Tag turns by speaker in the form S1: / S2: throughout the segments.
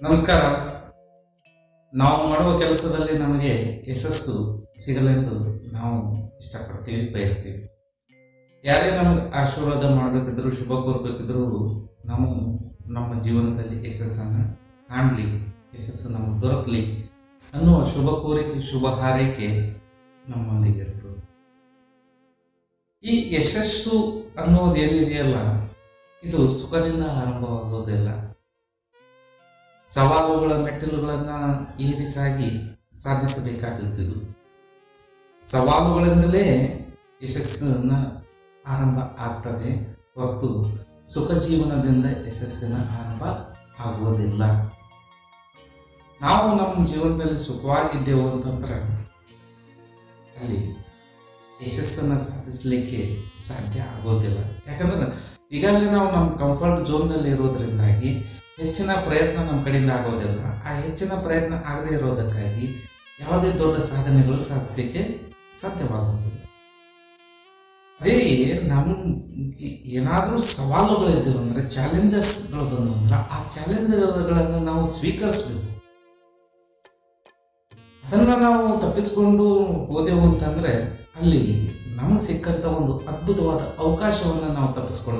S1: ನಮಸ್ಕಾರ. ನಾವು ಮಾಡುವ ಕೆಲಸದಲ್ಲಿ ನಮಗೆ ಯಶಸ್ಸು ಸಿಗಲೆಂದು ನಾವು ಇಷ್ಟಪಡ್ತೀವಿ, ಬಯಸ್ತೀವಿ. ಯಾರೇ ನಮಗೆ ಆಶೀರ್ವಾದ ಮಾಡಬೇಕಿದ್ರು, ಶುಭ ಕೋರ್ಬೇಕಿದ್ರು ನಾವು ನಮ್ಮ ಜೀವನದಲ್ಲಿ ಯಶಸ್ಸನ್ನು ಕಾಣಲಿ, ಯಶಸ್ಸು ನಮಗೆ ದೊರಕಲಿ ಅನ್ನುವ ಶುಭ ಕೋರಿಕೆ, ಶುಭ ಹಾರೈಕೆ ನಮ್ಮೊಂದಿಗೆ ಇರ್ತದೆ. ಈ ಯಶಸ್ಸು ಅನ್ನೋದು ಏನಿದೆಯಲ್ಲ, ಇದು ಸುಖದಿಂದ ಆರಂಭವಾಗುವುದಿಲ್ಲ. ಸವಾಲುಗಳ ಮೆಟ್ಟಿಲುಗಳನ್ನ ಏರಿ ಸಾಗಿ ಸಾಧಿಸಬೇಕಾದದ್ದು. ಸವಾಲುಗಳಿಂದಲೇ ಯಶಸ್ಸನ್ನ ಆರಂಭ ಆಗ್ತದೆ. ಹೊರತು ಸುಖ ಜೀವನದಿಂದ ಯಶಸ್ಸಿನ ಆರಂಭ ಆಗುವುದಿಲ್ಲ. ನಾವು ನಮ್ಮ ಜೀವನದಲ್ಲಿ ಸುಖವಾಗಿದ್ದೆವು ಅಂತಂದ್ರೆ ಅಲ್ಲಿ ಯಶಸ್ಸನ್ನು ಸಾಧಿಸಲಿಕ್ಕೆ ಸಾಧ್ಯ ಆಗೋದಿಲ್ಲ. ಯಾಕಂದ್ರೆ ಈಗಾಗಲೇ ನಾವು ನಮ್ಮ ಕಂಫರ್ಟ್ ಝೋನ್ನಲ್ಲಿ ಇರೋದ್ರಿಂದಾಗಿ ಹೆಚ್ಚಿನ ಪ್ರಯತ್ನ ನಮ್ಮ ಕಡೆಯಿಂದ ಆಗೋದಿಲ್ಲ. ಆ ಹೆಚ್ಚಿನ ಪ್ರಯತ್ನ ಆಗದೇ ಇರೋದಕ್ಕಾಗಿ ಯಾವುದೇ ದೊಡ್ಡ ಸಾಧನೆಗಳು ಸಾಧಿಸಲಿಕ್ಕೆ ಸಾಧ್ಯವಾಗುವುದಿಲ್ಲ ಅದೇ ನಮ್ಗೆ ಏನಾದರೂ ಸವಾಲುಗಳಿದ್ದವು ಅಂದರೆ ಚಾಲೆಂಜಸ್ಗಳು ಬಂದವು ಅಂದ್ರೆ ಆ ಚಾಲೆಂಜ್ಗಳನ್ನು ನಾವು ಸ್ವೀಕರಿಸಬೇಕು. ಅದನ್ನ ನಾವು ತಪ್ಪಿಸಿಕೊಂಡು ಹೋದೆವು ಅಂತಂದ್ರೆ ಅಲ್ಲಿ ನಮಗೆ ಸಿಕ್ಕಂತ ಒಂದು ಅದ್ಭುತವಾದ ಅವಕಾಶವನ್ನ ನಾವು ತಪ್ಪಿಸ್ಕೊಂಡಂತಾಗ್ತದೆ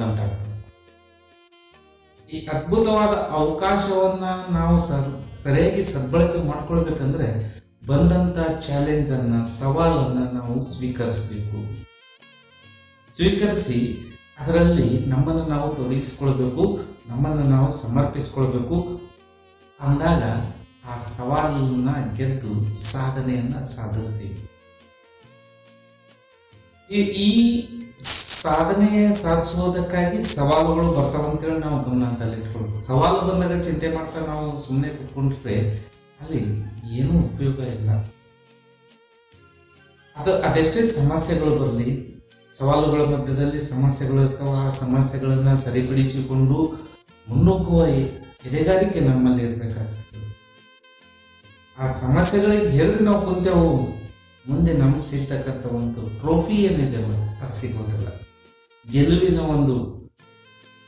S1: ಈ ಅದ್ಭುತವಾದ ಅವಕಾಶವನ್ನ ನಾವು ಸರ್, ಸರಿಯಾಗಿ ಸದ್ಬಳಕೆ ಮಾಡ್ಕೊಳ್ಬೇಕಂದ್ರೆ ಬಂದಂತ ಚಾಲೆಂಜ್ ಅನ್ನ, ಸವಾಲನ್ನ ನಾವು ಸ್ವೀಕರಿಸಬೇಕು. ಸ್ವೀಕರಿಸಿ ಅದರಲ್ಲಿ ನಮ್ಮನ್ನು ನಾವು ತೊಡಗಿಸ್ಕೊಳ್ಬೇಕು, ನಮ್ಮನ್ನು ನಾವು ಸಮರ್ಪಿಸ್ಕೊಳ್ಬೇಕು. ಅಂದಾಗ ಆ ಸವಾಲನ್ನ ಗೆದ್ದು ಸಾಧನೆಯನ್ನ ಸಾಧಿಸ್ತೀವಿ. ಈ ಸಾಧನೆ ಸಾಧಿಸುವುದಕ್ಕಾಗಿ ಸವಾಲುಗಳು ಬರ್ತಾವಂತೇಳಿ ನಾವು ಗಮನದಲ್ಲಿ ಇಟ್ಕೊಳ್ಬೇಕು. ಸವಾಲು ಬಂದಾಗ ಚಿಂತೆ ಮಾಡ್ತಾ ನಾವು ಸುಮ್ಮನೆ ಕೂತ್ಕೊಂಡ್ರೆ ಅಲ್ಲಿ ಏನೂ ಉಪಯೋಗ ಇಲ್ಲ. ಅದು ಅದೆಷ್ಟೇ ಸಮಸ್ಯೆಗಳು ಬರಲಿ, ಸವಾಲುಗಳ ಮಧ್ಯದಲ್ಲಿ ಸಮಸ್ಯೆಗಳು ಇರ್ತಾವ, ಆ ಸಮಸ್ಯೆಗಳನ್ನ ಸರಿಪಡಿಸಿಕೊಂಡು ಮುನ್ನುಗ್ಗುವ ಎದೆಗಾರಿಕೆ ನಮ್ಮಲ್ಲಿ ಇರಬೇಕಾಗ್ತದೆ. ಆ ಸಮಸ್ಯೆಗಳಿಗೆ ಹೇಳಿ ನಾವು ಕುಂತೆವು ಮುಂದೆ ನಮಗೆ ಸಿಗ್ತಕ್ಕಂಥ ಒಂದು ಟ್ರೋಫಿ ಏನಿದೆ ಅದು ಸಿಗೋದಿಲ್ಲ. ಗೆಲುವಿನ ಒಂದು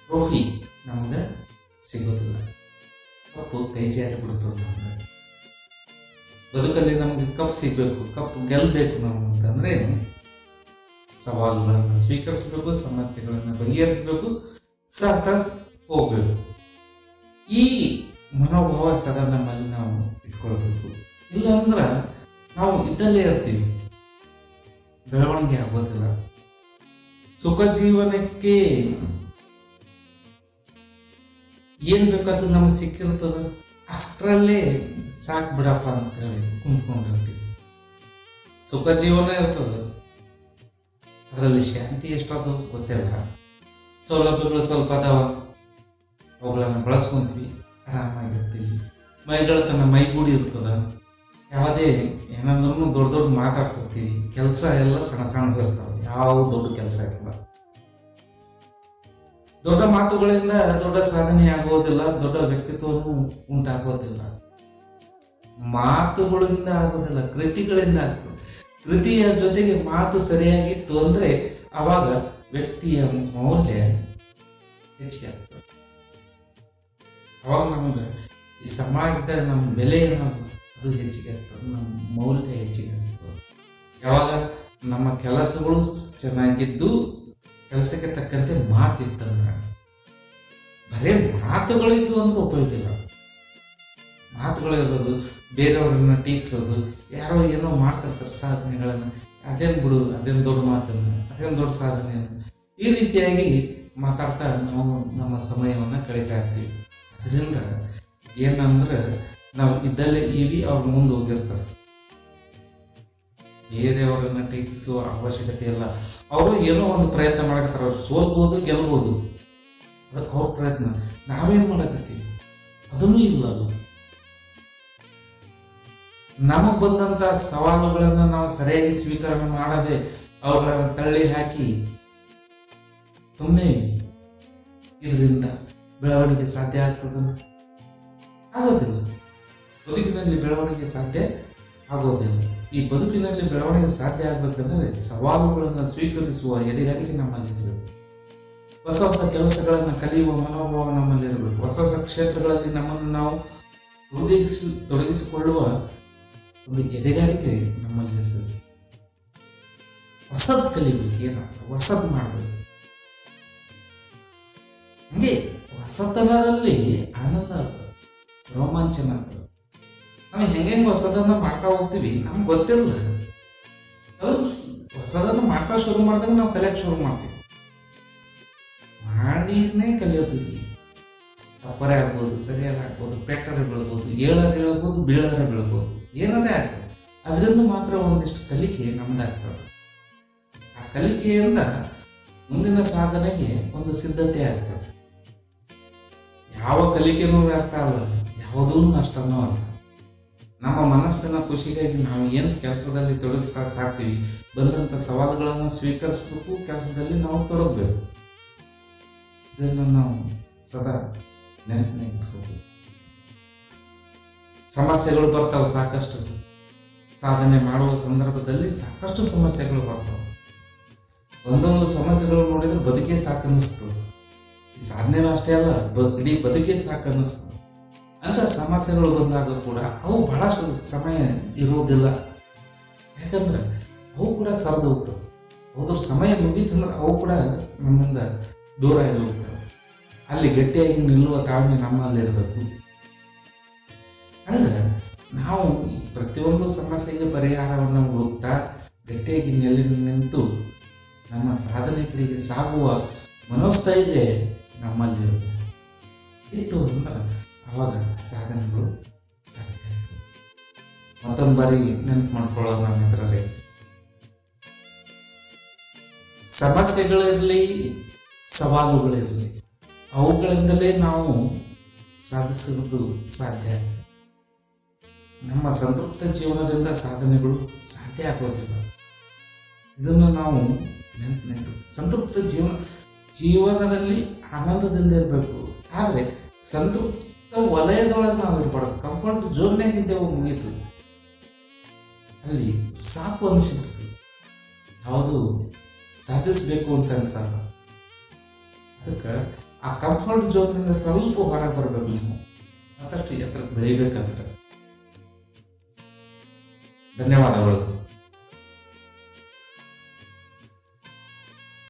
S1: ಟ್ರೋಫಿ ನಮಗೆ ಸಿಗೋದಿಲ್ಲ. ಕಪ್ಪು ಕೈ ಜಾರಿ ಬಿಡ್ತದೆ ನಮ್ಗೆ ಬದುಕಲ್ಲಿ ನಮಗೆ ಕಪ್ ಸಿಗಬೇಕು, ಕಪ್ ಗೆಲ್ಲಬೇಕು ನಾವು ಅಂತಂದ್ರೆ ಸವಾಲುಗಳನ್ನು ಸ್ವೀಕರಿಸಬೇಕು, ಸಮಸ್ಯೆಗಳನ್ನು ಬಗೆಹರಿಸಬೇಕು ಸತ ಹೋಗಬೇಕು. ಈ ಮನೋಭಾವ ಸದಾ ನಮ್ಮಲ್ಲಿ ನಾವು ಇಟ್ಕೊಳ್ಬೇಕು. ಇಲ್ಲ ಅಂದ್ರೆ ನಾವು ಇದ್ದಲ್ಲೇ ಇರ್ತೀವಿ. ಬೆಳವಣಿಗೆ ಆಗೋದಿಲ್ಲ. ಸುಖ ಜೀವನಕ್ಕೆ ಏನ್ ಬೇಕಾದ್ರೂ ನಮಗೆ ಸಿಕ್ಕಿರ್ತದ ಅಷ್ಟರಲ್ಲೇ ಸಾಕ್ ಬಿಡಪ್ಪ ಅಂತೇಳಿ ಕುಂತ್ಕೊಂಡಿರ್ತೀವಿ. ಸುಖ ಜೀವನ ಇರ್ತದ. ಅದರಲ್ಲಿ ಶಾಂತಿ ಎಷ್ಟಾದ್ರು ಗೊತ್ತಿಲ್ಲ. ಸೌಲಭ್ಯಗಳು ಸ್ವಲ್ಪ ಅದಾವ. ಅವುಗಳನ್ನು ಬಳಸ್ಕೊಂತೀವಿ. ಆರಾಮಾಗಿರ್ತೀವಿ. ಮೈಗಳ ತನ್ನ ಮೈಗೂಡಿ ಇರ್ತದ. ಯಾವುದೇ ಏನಂದ್ರೂ ದೊಡ್ಡ ದೊಡ್ಡ ಮಾತಾಡ್ತಿರ್ತೀವಿ. ಕೆಲಸ ಎಲ್ಲ ಸಣ್ಣ ಸಣ್ಣ ಇರ್ತಾವೆ. ಯಾವ ದೊಡ್ಡ ಕೆಲಸ ಇರಲ್ಲ ದೊಡ್ಡ ಮಾತುಗಳಿಂದ ದೊಡ್ಡ ಸಾಧನೆ ಆಗೋದಿಲ್ಲ ದೊಡ್ಡ ವ್ಯಕ್ತಿತ್ವವೂ ಉಂಟಾಗೋದಿಲ್ಲ ಮಾತುಗಳಿಂದ ಆಗೋದಿಲ್ಲ, ಕೃತಿಗಳಿಂದ ಆಗ್ತದೆ. ಕೃತಿಯ ಜೊತೆಗೆ ಮಾತು ಸರಿಯಾಗಿತ್ತು ಅಂದ್ರೆ ಅವಾಗ ವ್ಯಕ್ತಿಯ ಮೌಲ್ಯ ಹೆಚ್ಚಿಗೆ ಆಗ್ತದೆ. ಅವಾಗ ನಮ್ಗೆ ಈ ಸಮಾಜದ ನಮ್ಮ ಬೆಲೆ ಅದು ಹೆಚ್ಚಿಗೆ ನಮ್ಮ ಮೌಲ್ಯ ಹೆಚ್ಚಿಗೆ ಯಾವಾಗ ನಮ್ಮ ಕೆಲಸಗಳು ಚೆನ್ನಾಗಿದ್ದು ಕೆಲಸಕ್ಕೆ ತಕ್ಕಂತೆ ಮಾತಿತ್ತಂದ್ರೆ ಬರೇ ಮಾತುಗಳಿದ್ದು ಅಂದ್ರೆ ಉಪಯೋಗ ಇಲ್ಲ. ಮಾತುಗಳಿರೋದು ಬೇರೆಯವ್ರನ್ನ ಟೀಕ್ಸೋದು, ಯಾರೋ ಏನೋ ಮಾಡ್ತಿರ್ತಾರೆ ಸಾಧನೆಗಳನ್ನು, ಅದೇನು ಬಿಡು, ಅದೇನು ದೊಡ್ಡ ಮಾತನ್ನು, ಅದೇನು ದೊಡ್ಡ ಸಾಧನೆಯನ್ನು ಈ ರೀತಿಯಾಗಿ ಮಾತಾಡ್ತಾ ನಾವು ನಮ್ಮ ಸಮಯವನ್ನು ಕಳೀತಾ ಇರ್ತೀವಿ. ಅದರಿಂದ ಏನಂದ್ರೆ ನಾವು ಇದ್ದಲ್ಲೇ ಇವಿ, ಅವ್ರು ಮುಂದೆ ಹೋಗಿರ್ತಾರೆ. ಬೇರೆಯವರನ್ನ ಟೀಕಿಸುವ ಅವಶ್ಯಕತೆ ಇಲ್ಲ. ಅವರು ಏನೋ ಒಂದು ಪ್ರಯತ್ನ ಮಾಡಕತ್ತಾರ. ಅವ್ರು ಸೋಲ್ಬೋದು, ಗೆಲ್ಬೋದು. ಅದಕ್ಕೆ ಅವ್ರ ಪ್ರಯತ್ನ. ನಾವೇನ್ ಮಾಡಕತ್ತೀವಿ? ಅದನ್ನೂ ಇಲ್ಲ ಅದು. ನಮಗ್ ಬಂದಂತ ಸವಾಲುಗಳನ್ನ ನಾವು ಸರಿಯಾಗಿ ಸ್ವೀಕಾರ ಮಾಡದೆ ಅವುಗಳನ್ನು ತಳ್ಳಿ ಹಾಕಿ ಸುಮ್ಮನೆ ಇದರಿಂದ ಬೆಳವಣಿಗೆ ಸಾಧ್ಯ ಆಗ್ತದ? ಆಗೋದಿಲ್ಲ. ಬದುಕಿನಲ್ಲಿ ಬೆಳವಣಿಗೆ ಸಾಧ್ಯ ಆಗೋದಿಲ್ಲ ಈ ಬದುಕಿನಲ್ಲಿ ಬೆಳವಣಿಗೆ ಸಾಧ್ಯ ಆಗ್ಬೇಕಂದ್ರೆ ಸವಾಲುಗಳನ್ನು ಸ್ವೀಕರಿಸುವ ಎದೆಗಾರಿಕೆ ನಮ್ಮಲ್ಲಿ ಇರಬೇಕು ಹೊಸ ಹೊಸ ಕೆಲಸಗಳನ್ನು ಕಲಿಯುವ ಮನೋಭಾವ ನಮ್ಮಲ್ಲಿರಬೇಕು. ಹೊಸ ಹೊಸ ಕ್ಷೇತ್ರಗಳಲ್ಲಿ ನಮ್ಮನ್ನು ನಾವು ತೊಡಗಿಸಿ, ತೊಡಗಿಸಿಕೊಳ್ಳುವ ಒಂದು ಎದೆಗಾರಿಕೆ ನಮ್ಮಲ್ಲಿರಬೇಕು. ಹೊಸದ್ ಕಲಿಬೇಕು ಏನಾದ್ರು ಹೊಸದ್ ಮಾಡಬೇಕು. ಹಂಗೆ ಹೊಸತನದಲ್ಲಿ ಆನಂದ, ರೋಮಾಂಚನ ನಾವು ಹೆಂಗೆ ಹೊಸದನ್ನ ಮಾಡ್ತಾ ಹೋಗ್ತೀವಿ, ನಮ್ಗೆ ಗೊತ್ತಿಲ್ಲ. ಹೊಸದನ್ನ ಮಾಡ್ತಾ ಶುರು ಮಾಡಿದಾಗ ನಾವು ಕಲಿಯಕ್ಕೆ ಶುರು ಮಾಡ್ತೀವಿ. ಮಾಡಿನೇ ಕಲಿಯೋತಿದ್ವಿ ತಪ್ಪರೆ ಆಗ್ಬೋದು, ಸರಿಯಾಗಿ ಆಗ್ಬೋದು, ಪೆಟ್ಟರೆ ಬೀಳ್ಬೋದು, ಏಳರೆ ಹೇಳ್ಬೋದು, ಬೀಳರೆ ಬೀಳ್ಬೋದು ಏನಾರೇ ಆಗ್ಬೋದು. ಅದರಿಂದ ಮಾತ್ರ ಒಂದಿಷ್ಟು ಕಲಿಕೆ ನಮ್ದಾಗ್ತದೆ ಆ ಕಲಿಕೆಯಿಂದ ಮುಂದಿನ ಸಾಧನೆಗೆ ಒಂದು ಸಿದ್ಧತೆ ಆಗ್ತದೆ. ಯಾವ ಕಲಿಕೆನೂ ವ್ಯರ್ಥ ಅಲ್ಲ, ಯಾವುದೂ ನಷ್ಟನೂ ಅಲ್ಲ. ನಮ್ಮ ಮನಸ್ಸಿನ ಖುಷಿಗಾಗಿ ನಾವು ಏನು ಕೆಲಸದಲ್ಲಿ ತೊಡಗಿಸ್ತಾ ಸಾಕ್ತೀವಿ ಬಂದಂಥ ಸವಾಲುಗಳನ್ನು ಸ್ವೀಕರಿಸ್ಬೇಕು, ಕೆಲಸದಲ್ಲಿ ನಾವು ತೊಡಗಬೇಕು. ಇದನ್ನು ನಾವು ಸದಾ ನೆನಪಿನ ಇಟ್ಕೋಬೇಕು ಸಮಸ್ಯೆಗಳು ಬರ್ತಾವೆ ಸಾಕಷ್ಟು. ಸಾಧನೆ ಮಾಡುವ ಸಂದರ್ಭದಲ್ಲಿ ಸಾಕಷ್ಟು ಸಮಸ್ಯೆಗಳು ಬರ್ತಾವೆ. ಒಂದೊಂದು ಸಮಸ್ಯೆಗಳು ನೋಡಿದ್ರೆ ಬದುಕೇ ಸಾಕನ್ನಿಸ್ತದೆ ಈ ಸಾಧನೆನೂ ಅಷ್ಟೇ ಅಲ್ಲ, ಬ ಇಡೀ ಬದುಕೇ ಸಾಕನ್ನಿಸ್ತದೆ ಅಂತ ಸಮಸ್ಯೆಗಳು ಬಂದಾಗ ಕೂಡ ಅವು ಬಹಳಷ್ಟು ಸಮಯ ಇರುವುದಿಲ್ಲ. ಯಾಕಂದ್ರೆ ಅವು ಕೂಡ ಸರಿದು ಹೋಗ್ತವೆ. ಅದ್ರ ಸಮಯ ಮುಗೀತಂದ್ರೆ ಅವು ಕೂಡ ನಮ್ಮಿಂದ ದೂರ ಆಗಿ ಹೋಗ್ತವೆ ಅಲ್ಲಿ ಗಟ್ಟಿಯಾಗಿ ನಿಲ್ಲುವ ತಾಳ್ಮೆ ನಮ್ಮಲ್ಲಿರಬೇಕು ಹಂಗ ನಾವು ಈ ಪ್ರತಿಯೊಂದು ಸಮಸ್ಯೆಗೆ ಪರಿಹಾರವನ್ನು ಹುಡುಕ್ತಾ ಗಟ್ಟಿಯಾಗಿ ನೆಲೆ ನಿಂತು ನಮ್ಮ ಸಾಧನೆ ಕಡೆಗೆ ಸಾಗುವ ಮನೋಸ್ಥೈರ್ಯ ನಮ್ಮಲ್ಲಿ ಇತ್ತು ಅಂದ್ರೆ ಅವಾಗ ಸಾಧನೆಗಳು ಸಾಧ್ಯ ಮತ್ತೊಂದು ಬಾರಿ ನೆನಪು ಮಾಡ್ಕೊಳ್ಳೋಣ ಮಿತ್ರರೇ. ಸಮಸ್ಯೆಗಳಿರಲಿ, ಸವಾಲುಗಳಿರಲಿ, ಅವುಗಳಿಂದಲೇ ನಾವು ಸಾಧಿಸುವುದು ಸಾಧ್ಯ ಆಗ್ತದೆ ನಮ್ಮ ಸಂತೃಪ್ತ ಜೀವನದಿಂದ ಸಾಧನೆಗಳು ಸಾಧ್ಯ ಆಗೋದಿಲ್ಲ. ಇದನ್ನು ನಾವು ನೆನಪಿನಿಟ್ಟು ಸಂತೃಪ್ತ ಜೀವನ, ಜೀವನದಲ್ಲಿ ಆನಂದದಿಂದ ಇರಬೇಕು. ಆದರೆ ಸಂತೃಪ್ತ ವಲಯದೊಳಗೆ ನಾವು ಇರ್ಬಾರ್ದು. ಕಂಫರ್ಟ್ ಝೋನ್ಯಾಗ ಇದ್ದೇವೆ ಮುಗೀತು. ಅಲ್ಲಿ ಸಾಕು ಅನಿಸಿಬಿಡ್ತು. ಯಾವುದು ಸಾಧಿಸಬೇಕು ಅಂತ ಅನ್ಸಲ್ಲ. ಅದಕ್ಕೆ ಆ ಕಂಫರ್ಟ್ ಝೋನ್ನಿಂದ ಸ್ವಲ್ಪ ಹೊರಗೆ ಬರಬೇಕು ನಾವು. ಮತ್ತಷ್ಟು ಎತ್ತರ ಬೆಳಿಬೇಕಂತ. ಧನ್ಯವಾದಗಳು.